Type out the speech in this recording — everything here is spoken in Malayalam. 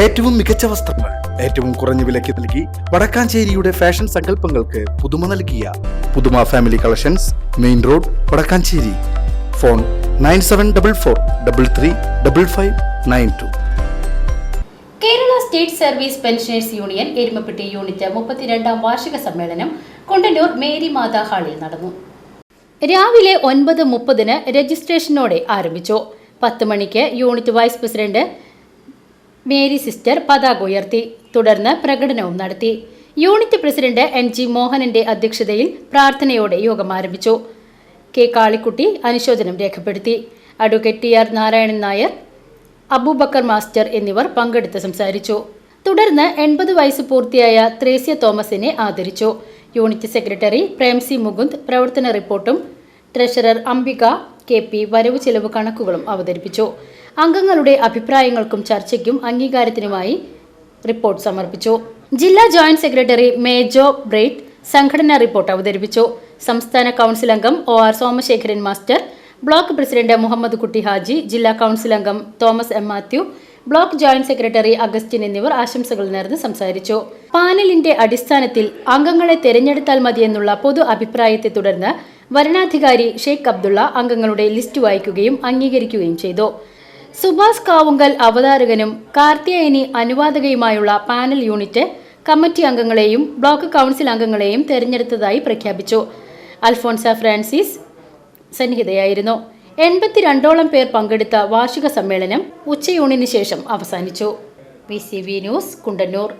ഏറ്റവും മികച്ച വസ്ത്രങ്ങൾ ഏറ്റവും കുറഞ്ഞ വിലയ്ക്ക് നൽകി വടക്കാഞ്ചേരിയുടെ ഫാഷൻ സങ്കല്പങ്ങൾക്ക് പുതുമ നൽകിയ പുതുമ family collections main road Vadakkanchery. Phone nine seven double four double three double five nine two. Kerala state service pensioners union Erumapetty unit മുപ്പത്തിരണ്ടാം വാർഷിക സമ്മേളനം കുണ്ടന്നൂർ മേരി മാതാ ഹാളിൽ നടന്നു. രാവിലെ ഒൻപത് മുപ്പതിന് രജിസ്ട്രേഷനോടെ ആരംഭിച്ചു. പത്ത് മണിക്ക് unit vice president Mary sister പതാക ഉയർത്തി തുടർന്ന് പ്രകടനവും നടത്തി. യൂണിറ്റ് പ്രസിഡന്റ് എൻ ജി മോഹനന്റെ അധ്യക്ഷതയിൽ പ്രാർത്ഥനയോടെ യോഗം ആരംഭിച്ചു. കെ കാളിക്കുട്ടി അനുശോചനം രേഖപ്പെടുത്തി. Advocate T R Narayanan Nair Abubakar master എന്നിവർ പങ്കെടുത്ത് സംസാരിച്ചു. തുടർന്ന് എൺപത് വയസ്സ് പൂർത്തിയായ ത്രേസ്യ തോമസിനെ ആദരിച്ചു. യൂണിറ്റ് സെക്രട്ടറി പ്രേംസി മുകുന്ദ് പ്രവർത്തന റിപ്പോർട്ടും ട്രഷറർ അംബിക കെ പി വരവ് ചെലവ് കണക്കുകളും അവതരിപ്പിച്ചു. അംഗങ്ങളുടെ അഭിപ്രായങ്ങൾക്കും ചർച്ചയ്ക്കും അംഗീകാരത്തിനുമായി റിപ്പോർട്ട് സമർപ്പിച്ചു. ജില്ലാ ജോയിന്റ് സെക്രട്ടറി മേജോ ബ്രേറ്റ് സംഘടനാ റിപ്പോർട്ട് അവതരിപ്പിച്ചു. സംസ്ഥാന കൗൺസിൽ അംഗം O R Somasekharan master block president Muhammad Kutty Haji ജില്ലാ കൗൺസിൽ അംഗം Thomas M Mathew block joint secretary Augustine എന്നിവർ ആശംസകൾ നേർന്ന് സംസാരിച്ചു. പാനലിന്റെ അടിസ്ഥാനത്തിൽ അംഗങ്ങളെ തെരഞ്ഞെടുത്താൽ മതിയെന്നുള്ള പൊതു അഭിപ്രായത്തെ തുടർന്ന് വരണാധികാരി ഷെയ്ഖ് അബ്ദുള്ള അംഗങ്ങളുടെ ലിസ്റ്റ് വായിക്കുകയും അംഗീകരിക്കുകയും ചെയ്തു. സുഭാഷ് കാവുങ്കൽ അവതാരകനും കാർത്തിയായനി അനുവാദകയുമായുള്ള പാനൽ യൂണിറ്റ് കമ്മിറ്റി അംഗങ്ങളെയും ബ്ലോക്ക് കൗൺസിൽ അംഗങ്ങളെയും തെരഞ്ഞെടുത്തതായി പ്രഖ്യാപിച്ചു. അൽഫോൺസ ഫ്രാൻസിസ് സന്നിഹിതയായിരുന്നു. എൺപത്തിരണ്ടോളം പേർ പങ്കെടുത്ത വാർഷിക സമ്മേളനം ഉച്ചയൂണിന് ശേഷം അവസാനിച്ചു. P C V news Kundannur